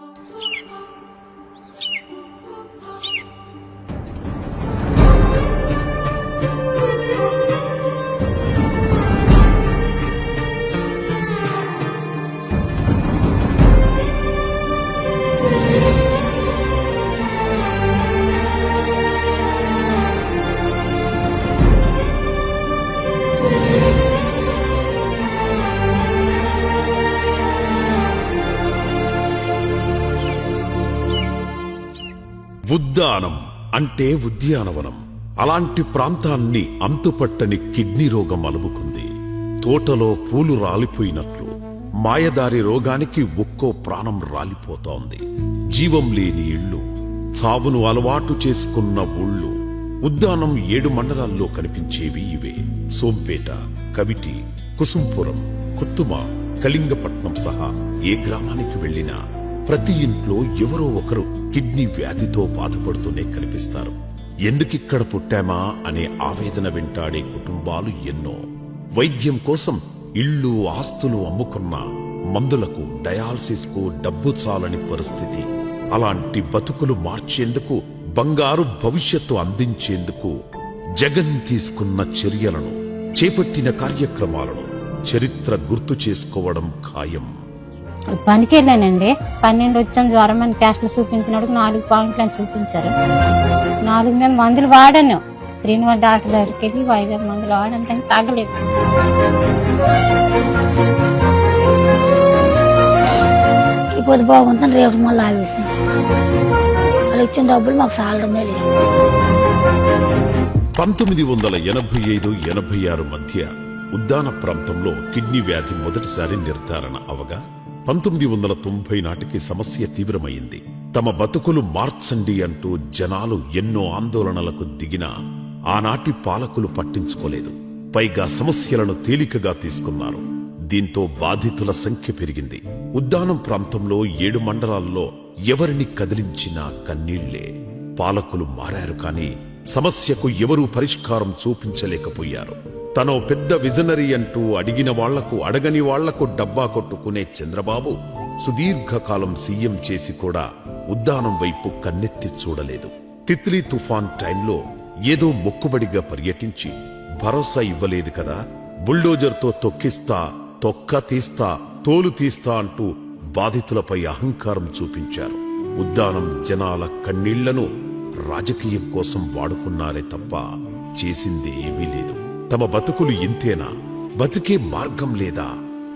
Música Uddanam అంటే ఉద్యానవనం. అలాంటి ప్రాంతాన్ని అంతుపట్టని కిడ్నీ రోగం అలుముకుంది. తోటలో పూలు రాలిపోయినట్లు మాయదారి రోగానికి ఒక్కో ప్రాణం రాలిపోతోంది. జీవం లేని ఇళ్ళు చావును అలవాటు చేసుకున్న ఊళ్ళు ఉద్దానం ఏడు మండలాల్లో కనిపించేవి ఇవే. సోంపేట కవిటి కుసుంపురం కుత్తుమ కళింగపట్నం సహా ఏ గ్రామానికి వెళ్ళినా ప్రతి ఇంట్లో ఎవరో ఒకరు కిడ్నీ వ్యాధితో బాధపడుతూనే కనిపిస్తారు. ఎందుకిక్కడ పుట్టామా అనే ఆవేదన వింటాడే కుటుంబాలు ఎన్నో. వైద్యం కోసం ఇళ్ళు ఆస్తులు అమ్ముకున్న మందులకు డయాలసిస్కు డబ్బు చాలని పరిస్థితి. అలాంటి బతుకులు మార్చేందుకు బంగారు భవిష్యత్తు అందించేందుకు జగన్ తీసుకున్న చర్యలను చేపట్టిన కార్యక్రమాలను చరిత్ర గుర్తు చేసుకోవడం ఖాయం. పనికి వెళ్ళానండి పన్నెండు వచ్చాం జ్వరం అని టెస్ట్లు చూపించినప్పుడు నాలుగు పాయింట్లు అని చూపించారు. నాలుగు మీద మందులు వాడాను. శ్రీనివాస్ డాక్టర్ దగ్గరికి వెళ్ళి వైజాగ్ మందులు వాడాను కానీ తగ్గలేదు ఇప్పుడు బాగుంటుంది రేపు మళ్ళీ ఆవేశం వాళ్ళు ఇచ్చిన డబ్బులు మాకు సాలడమే లేదు. పంతొమ్మిది వందల ఎనభై ఐదు ఎనభై ఆరు మధ్య ఉద్దాన ప్రాంతంలో కిడ్నీ వ్యాధి మొదటిసారి నిర్ధారణ అవగా పంతొమ్మిది వందల తొంభై నాటికి సమస్య తీవ్రమైంది. తమ బతుకులు మార్చండి అంటూ జనాలు ఎన్నో ఆందోళనలకు దిగినా ఆనాటి పాలకులు పట్టించుకోలేదు. పైగా సమస్యలను తేలికగా తీసుకున్నారు. దీంతో బాధితుల సంఖ్య పెరిగింది. ఉద్దానం ప్రాంతంలో ఏడు మండలాల్లో ఎవరిని కదిలించినా కన్నీళ్ళే. పాలకులు మారారు కాని సమస్యకు ఎవరూ పరిష్కారం చూపించలేకపోయారు. తనో పెద్ద విజనరీ అంటూ అడిగిన వాళ్ళకు అడగని వాళ్ళకు డబ్బా కొట్టుకునే చంద్రబాబు సుదీర్ఘకాలం సీఎం చేసి కూడా ఉద్దానం వైపు కన్నెత్తి చూడలేదు. తిత్లీ తుఫాన్ టైంలో ఏదో మొక్కుబడిగా పర్యటించి భరోసా ఇవ్వలేదు కదా బుల్డోజర్తో తొక్కిస్తా తొక్క తీస్తా తోలు తీస్తా అంటూ బాధితులపై అహంకారం చూపించారు. ఉద్దానం జనాల కన్నీళ్ళను రాజకీయం కోసం వాడుకున్నారే తప్ప చేసింది ఏమీ లేదు. తమ బతుకులు ఇంతేనా? బతికే మార్గం లేదా?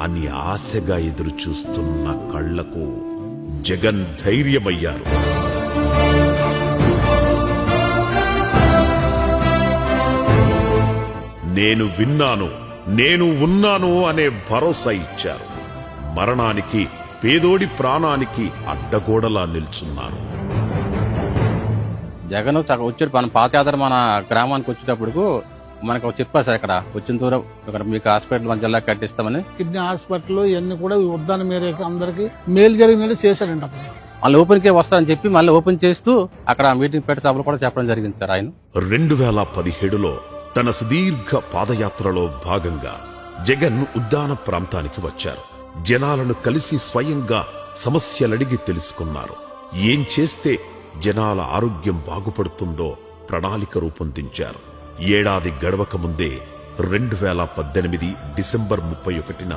అని ఆశగా ఎదురుచూస్తున్న కళ్ళకు జగన్ ధైర్యమయ్యారు. నేను విన్నాను నేను ఉన్నాను అనే భరోసా ఇచ్చారు. మరణానికి పేదోడి ప్రాణానికి అడ్డగోడలా నిల్చున్నారు. జగన్ వచ్చారు వచ్చాడు మన పాతయాత్ర మన గ్రామానికి వచ్చేటప్పుడు మనకు చెప్పారు సార్ ఇక్కడ. వచ్చిన దూరం ఇక్కడ మీకు హాస్పిటల్ మన జిల్లా కట్టిస్తామని. కిడ్నీ హాస్పిటల్ ఇవన్నీ కూడా ఉద్దాన మేరకు అందరికి మేలు జరిగినట్టు చేశాడంట అప్పుడు. మళ్ళీ ఓపెన్ కే వస్తారని చెప్పి మళ్ళీ ఓపెన్ చేస్తూ అక్కడ మీటింగ్ పెట్టి సభలు కూడా చెప్పడం జరిగింది సార్ ఆయన. రెండు వేల పదిహేడులో తన సుదీర్ఘ పాదయాత్రలో భాగంగా జగన్ ఉద్దాన ప్రాంతానికి వచ్చారు. జనాలను కలిసి స్వయంగా సమస్యలడిగి తెలుసుకున్నారు. ఏం చేస్తే జనాల ఆరోగ్యం బాగుపడుతుందో ప్రణాళిక రూపొందించారు. ఏడాది గడవక ముందే రెండు వేల పద్దెనిమిది డిసెంబర్ ముప్పై ఒకటిన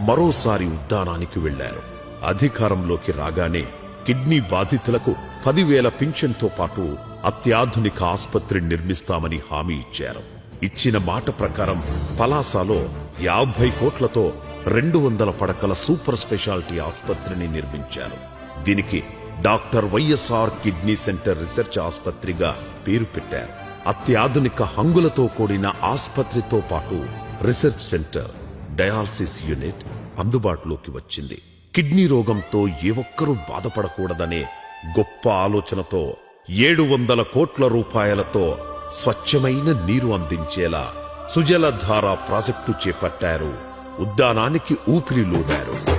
మరోసారి ఉద్దానానికి వెళ్ళారు అధికారంలోకి రాగానే కిడ్నీ బాధితులకు పదివేల పింఛన్తో పాటు అత్యాధునిక ఆసుపత్రి నిర్మిస్తామని హామీ ఇచ్చారు. ఇచ్చిన మాట ప్రకారం పలాసాలో యాభై కోట్లతో రెండు వందల పడకల సూపర్ స్పెషాలిటీ ఆసుపత్రిని నిర్మించారు. దీనికి doctor YSR kidney centre research ఆసుపత్రిగా పేరు పెట్టారు. అత్యాధునిక హంగులతో కూడిన ఆసుపత్రితో పాటు రీసెర్చ్ సెంటర్ డయాలసిస్ యూనిట్ అందుబాటులోకి వచ్చింది. కిడ్నీ రోగంతో ఏ ఒక్కరూ బాధపడకూడదనే గొప్ప ఆలోచనతో ఏడు వందల కోట్ల రూపాయలతో స్వచ్ఛమైన నీరు అందించేలా సుజలధార ప్రాజెక్టు చేపట్టారు. ఉద్దానానికి ఊపిరిలూదారు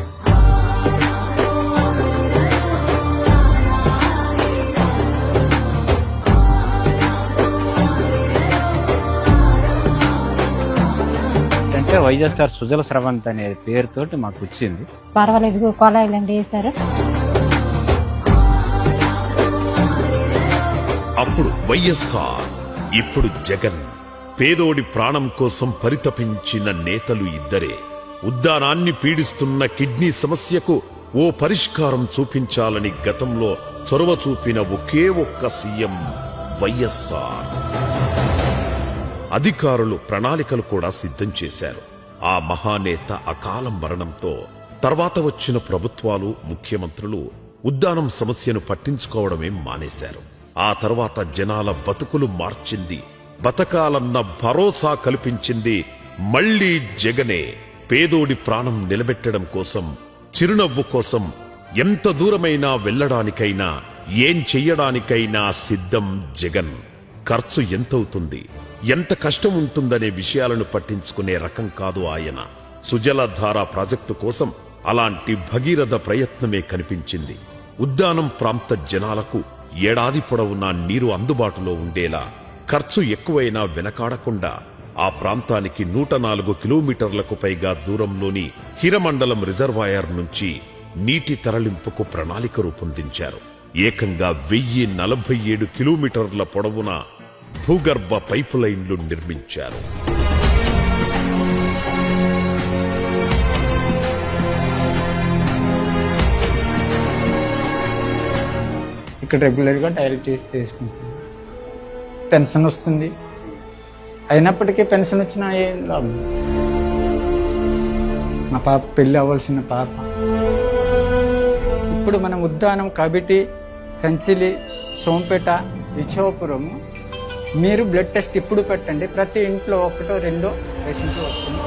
అయితే వైజాగ్ సుజల స్రవంత్ అనే పేరుతో మాకు వచ్చింది. పర్వాలేదు కొలాయిలండి సార్. అప్పుడు వైఎస్ఆర్ ఇప్పుడు జగన్ పేదోడి ప్రాణం కోసం పరితపించిన నేతలు ఇద్దరే. ఉద్దానాన్ని పీడిస్తున్న కిడ్నీ సమస్యకు ఓ పరిష్కారం చూపించాలని గతంలో చొరవ చూపిన ఒకే ఒక్క సీఎం వైఎస్ఆర్. అధికారులు ప్రణాళికలు కూడా సిద్ధం చేశారు. ఆ మహానేత అకాల మరణంతో తర్వాత వచ్చిన ప్రభుత్వాలు ముఖ్యమంత్రులు ఉద్దానం సమస్యను పట్టించుకోవడమే మానేశారు. ఆ తర్వాత జనాల బతుకులు మార్చింది బతకాలన్న భరోసా కల్పించింది మళ్ళీ జగనే. పేదోడి ప్రాణం నిలబెట్టడం కోసం చిరునవ్వు కోసం ఎంత దూరమైనా వెళ్ళడానికైనా ఏం చెయ్యడానికైనా సిద్ధం జగన్. ఖర్చు ఎంతవుతుంది? ఎంత కష్టం ఉంటుందనే విషయాలను పట్టించుకునే రకం కాదు ఆయన. సుజలధార ప్రాజెక్టు కోసం అలాంటి భగీరథ ప్రయత్నమే కనిపించింది. ఉద్దానం ప్రాంత జనాలకు ఏడాది పొడవునా నీరు అందుబాటులో ఉండేలా ఖర్చు ఎక్కువైనా వెనకాడకుండా ఆ ప్రాంతానికి నూట నాలుగు కిలోమీటర్లకు పైగా దూరంలోని హిరమండలం రిజర్వాయర్ నుంచి నీటి తరలింపుకు ప్రణాళిక రూపొందించారు. ఏకంగా వెయ్యి నలభై ఏడు కిలోమీటర్ల పొడవున భూగర్భ పైపు లైన్లు నిర్మించారు. ఇక్కడ రెగ్యులర్గా డైరెక్ట్ తీసుకుంటుంది. పెన్షన్ వస్తుంది. అయినప్పటికీ పెన్షన్ వచ్చినా ఏం లాభం? మా పాప పెళ్ళి అవ్వాల్సిన పాప. ఇప్పుడు మనం ఉద్దానం కబిటి కంచిలి సోంపేట విశ్వపురం మీరు బ్లడ్ టెస్ట్ ఇప్పుడు పెట్టండి. ప్రతి ఇంట్లో ఒకటో రెండో పేషెంట్ వస్తుంది.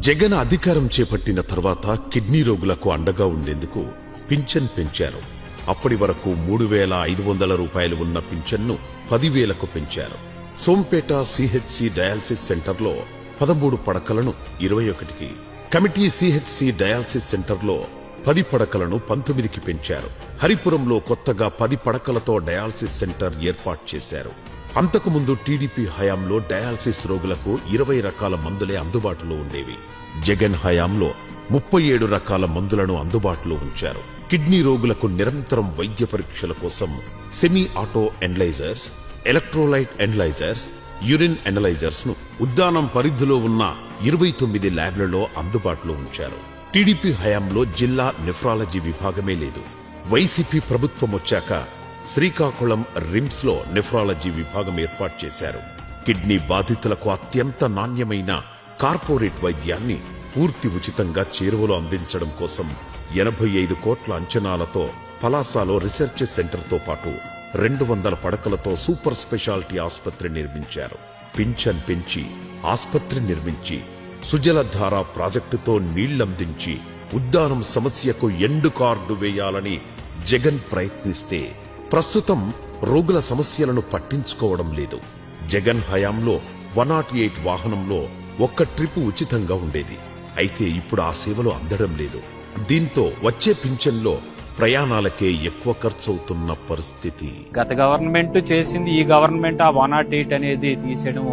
జగన్ అధికారం చేపట్టిన తర్వాత కిడ్నీ రోగులకు అండగా ఉండేందుకు పింఛన్ పెంచారు. అప్పటి వరకు మూడు వేల ఐదు వందల రూపాయలు ఉన్న పింఛన్ను పదివేలకు పెంచారు. సోంపేట సిహెచ్సి డయాలసిస్ సెంటర్లో పదమూడు పడకలను ఇరవై ఒకటికి కమిటీ సిహెచ్సి డయాలసిస్ సెంటర్లో పది పడకలను పంతొమ్మిదికి పెంచారు. హరిపురంలో కొత్తగా పది పడకలతో డయాలసిస్ సెంటర్ ఏర్పాటు చేశారు. అంతకుముందు టీడీపీ హయాంలో డయాలసిస్ రోగులకు ఇరవై రకాల మందులే అందుబాటులో ఉండేవి. జగన్ హయాంలో ముప్పై ఏడు రకాల మందులను అందుబాటులో ఉంచారు. కిడ్నీ రోగులకు నిరంతరం వైద్య పరీక్షల కోసం semi auto analysers electrolyte analysers urine ఎనలైజర్స్ను Uddanam పరిధిలో ఉన్న ఇరవై తొమ్మిది ల్యాబ్లలో అందుబాటులో ఉంచారు. టీడీపీ హయాంలో జిల్లా నెఫ్రాలజీ విభాగమే లేదు. వైసీపీ ప్రభుత్వం వచ్చాక శ్రీకాకుళం రిమ్స్లో నెఫ్రాలజీ విభాగం ఏర్పాటు చేశారు. కిడ్నీ బాధితులకు అత్యంత నాణ్యమైన కార్పొరేట్ వైద్యాన్ని పూర్తి ఉచితంగా చేరువలో అందించడం కోసం ఎనభై ఐదు కోట్ల అంచనాలతో పలాసాలో రీసెర్చ్ సెంటర్తో పాటు రెండు వందల పడకలతో సూపర్ స్పెషాలిటీ ఆసుపత్రి నిర్మించారు. పింఛన్ పెంచి ఆసుపత్రి నిర్మించి సుజలధార ప్రాజెక్టుతో నీళ్ళందించి ఉద్దానం సమస్యకు ఎండు కార్డు వేయాలని జగన్ ప్రయత్నిస్తే ప్రస్తుతం రోగుల సమస్యలను పట్టించుకోవడం లేదు. జగన్ హయాంలో వన్ నాట్ ఎయిట్ వాహనంలో ఒక్క ట్రిప్ ఉచితంగా ఉండేది. అయితే ఇప్పుడు ఆ సేవలు అందడం లేదు. దీంతో వచ్చే పింఛన్లో ప్రయాణాలకే ఎక్కువ ఖర్చవుతున్న పరిస్థితి. గత గవర్నమెంట్ చేసింది ఈ గవర్నమెంట్ ఆ వన్ నాట్ ఎయిట్ అనేది తీసేయడం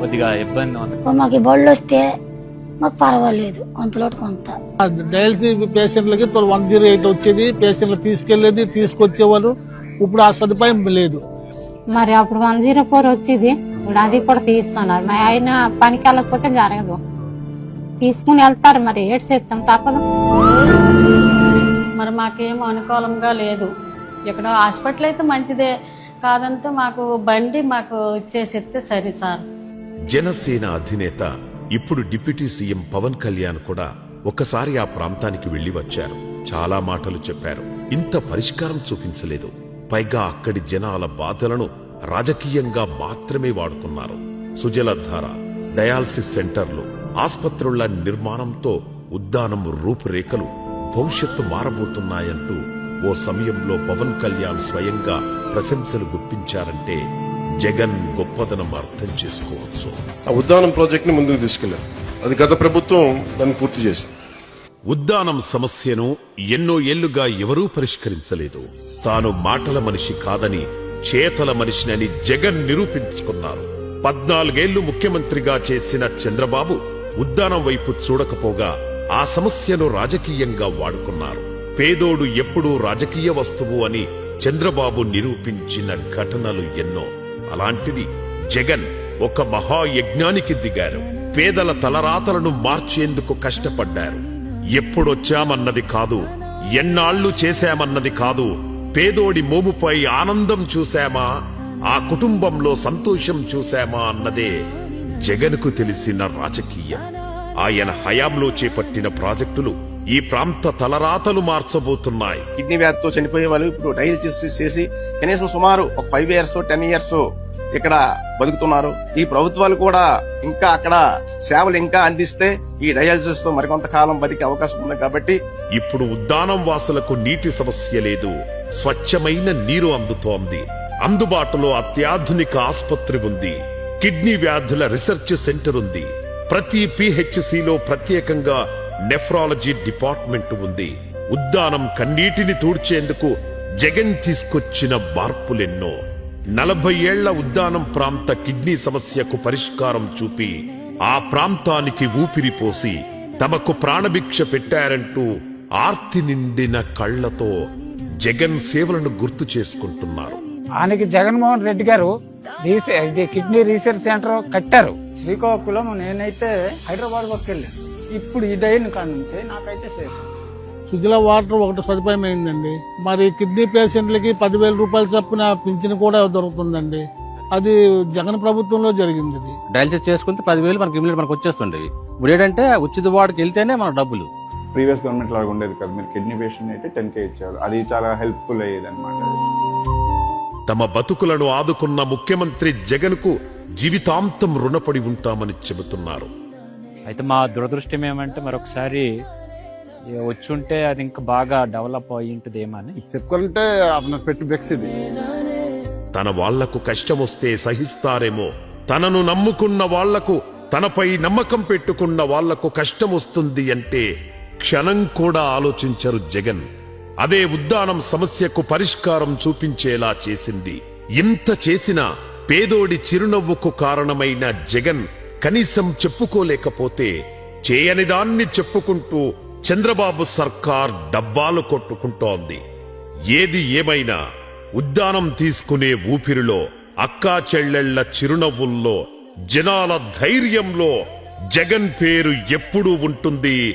కొద్దిగా ఇబ్బంది ఉంది. మాకు బళ్ళు వస్తే మాకు పర్వాలేదు. అంతలోటి కొంత. డయాలసిస్ పేషెంట్లకి వన్ జీరో ఎయిట్ వచ్చేది. పేషెంట్లు తీసుకెళ్ళేది తీసుకొచ్చేవారు ఇప్పుడు ఆ సదుపాయం లేదు. మరి అప్పుడు వన్ జీరో ఫోర్ వచ్చేది. ఇప్పుడు అది కూడా తీస్తున్నారు. మరి ఆయన పనికి వెళ్ళకపోతే జరగదు. తీసుకుని వెళ్తారు మరి. ఏడు చేస్తాం తప్పదు. మరి మాకేం అనుకూలంగా లేదు. ఇక్కడ హాస్పిటల్ అయితే మంచిదే కాదంటే మాకు బండి మాకు ఇచ్చేసిస్తే సరే సార్. జనసేన అధినేత ఇప్పుడు డిప్యూటీ సీఎం పవన్ కళ్యాణ్ కూడా ఒకసారి ఆ ప్రాంతానికి వెళ్ళి వచ్చారు. చాలా మాటలు చెప్పారు. ఇంత పరిష్కారం చూపించలేదు. పైగా అక్కడి జనాల బాధలను రాజకీయంగా మాత్రమే వాడుకున్నారు. సుజలధార డయాలసిస్ సెంటర్లు ఆస్పత్రుల నిర్మాణంతో ఉద్దానం రూపురేఖలు భవిష్యత్తు మారబోతున్నాయంటూ ఓ సమయంలో పవన్ కళ్యాణ్ స్వయంగా ప్రశంసలు గుప్పించారంటే జగన్ గొప్పదనం అర్థం చేసుకోవచ్చు. ఆ ఉద్దానం ప్రాజెక్ట్ని ముందుకు తీసుకెళ్ళారు అది గత ప్రభుత్వం దాన్ని పూర్తి చేసింది. ఉద్దానం సమస్యను ఎన్నో ఏళ్ళుగా ఎవరూ పరిష్కరించలేదు. తాను మాటల మనిషి కాదని చేతల మనిషినని జగన్ నిరూపించుకున్నారు. పద్నాలుగేళ్ళు ముఖ్యమంత్రిగా చేసిన చంద్రబాబు ఉద్దానం వైపు చూడకపోగా ఆ సమస్యను రాజకీయంగా వాడుకున్నారు. పేదోడు ఎప్పుడూ రాజకీయ వస్తువు అని చంద్రబాబు నిరూపించిన ఘటనలు ఎన్నో. అలాంటిది జగన్ ఒక మహాయజ్ఞానికి దిగారు. పేదల తలరాతలను మార్చేందుకు కష్టపడ్డారు. ఎప్పుడొచ్చామన్నది కాదు ఎన్నాళ్ళు చేశామన్నది కాదు పేదోడి మోముపై ఆనందం చూశామా ఆ కుటుంబంలో సంతోషం చూశామా అన్నదే జగన్కు తెలిసిన రాజకీయం. ఆయన హయాంలో చేపట్టిన ప్రాజెక్టులు ఈ ప్రాంత తలరాతలు మార్చబోతున్నాయి. కిడ్నీ వ్యాధితో చనిపోయే వాళ్ళు ఇప్పుడు డయాలసిస్ చేసి కనీసం సుమారు ఒక ఫైవ్ ఇయర్స్ టెన్ ఇయర్స్ ఇక్కడ బతుకుతున్నారు. ఈ ప్రభుత్వాలు కూడా ఇంకా అక్కడ సేవలు ఇంకా అందిస్తే ఈ డయాలసిస్తో మరికొంత కాలం బతికే అవకాశం ఉంది కాబట్టి ఇప్పుడు ఉద్దానం వాసులకు నీటి సమస్య లేదు. స్వచ్ఛమైన నీరు అందుతోంది. అందుబాటులో అత్యాధునిక ఆసుపత్రి ఉంది. కిడ్నీ వ్యాధుల రీసెర్చ్ సెంటర్ ఉంది. ప్రతి పిహెచ్సిలో ప్రత్యేకంగా నెఫ్రాలజీ డిపార్ట్మెంట్ ఉంది. ఉద్దానం కన్నీటిని తూడ్చేందుకు జగన్ తీసుకొచ్చిన మార్పులెన్నో. నలభై ఏళ్ళ ఉద్దానం ప్రాంత కిడ్నీ సమస్యకు పరిష్కారం చూపి ఆ ప్రాంతానికి ఊపిరిపోసి తమకు ప్రాణభిక్ష పెట్టారంటూ ఆర్తి నిండిన కళ్ళతో జగన్ సేవలను గుర్తు చేసుకుంటున్నారు. ఆయనకి జగన్మోహన్ రెడ్డి గారు కిడ్నీ రీసెర్చ్ సెంటర్ కట్టారు. శ్రీకాకుళం నేనైతే హైదరాబాద్ వరకు వెళ్ళాను. ఇప్పుడు ఇదైన కాడ నుంచి నాకైతే సేఫ్ సుజల వాటర్ ఒకటి సదుపాయం అయిందండి మరి కిడ్నీ పేషెంట్లకి పదివేల రూపాయలు చొప్పున పింఛన్ కూడా దొరుకుతుందండి. అది జగన్ ప్రభుత్వంలో జరిగింది డయాలసిస్ చేసుకుంటే పదివేలు మనకి ఇమ్మీడియట్ మనకు వచ్చేస్తుండేవి. ఇప్పుడు ఏంటంటే ఉచిత వార్డుకి వెళ్తేనే మన డబ్బులు. ప్రీవియస్ గవర్నమెంట్ లాగా ఉండేది కదా. మీరు కిడ్నీ పేషెంట్ అయితే టెన్ కే ఇచ్చేవారు అది చాలా హెల్ప్ఫుల్ అయ్యేది అనమాట తమ బతుకులను ఆదుకున్న ముఖ్యమంత్రి జగన్కు జీవితాంతం రుణపడి ఉంటామని చెబుతున్నారు. అయితే మా దురదృష్టం ఏమంటే మరొకసారి ఇక వచ్చుంటే అది ఇంకా బాగా డెవలప్ అయ్యి ఉంటుందేమని చెప్పుకుంటే అతను పెట్టి బెక్స్ ఇది. తన వాళ్ళకు కష్టమొస్తే సహిస్తారేమో తనను నమ్ముకున్న వాళ్ళకు తనపై నమ్మకం పెట్టుకున్న వాళ్ళకు కష్టమొస్తుంది అంటే క్షణం కూడా ఆలోచించరు జగన్. అదే ఉద్దానం సమస్యకు పరిష్కారం చూపించేలా చేసింది. ఇంత చేసినా పేదోడి చిరునవ్వుకు కారణమైన జగన్ కనీసం చెప్పుకోలేకపోతే చేయని దాన్ని చెప్పుకుంటూ చంద్రబాబు సర్కార్ డబ్బాలు కొట్టుకుంటోంది. ఏది ఏమైనా ఉద్దానం తీసుకునే ఊపిరిలో అక్కా చెల్లెళ్ళ చిరునవ్వుల్లో జనాల ధైర్యంలో జగన్ పేరు ఎప్పుడూ ఉంటుంది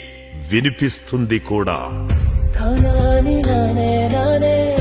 వినిపిస్తుంది కూడా. నానే నానే.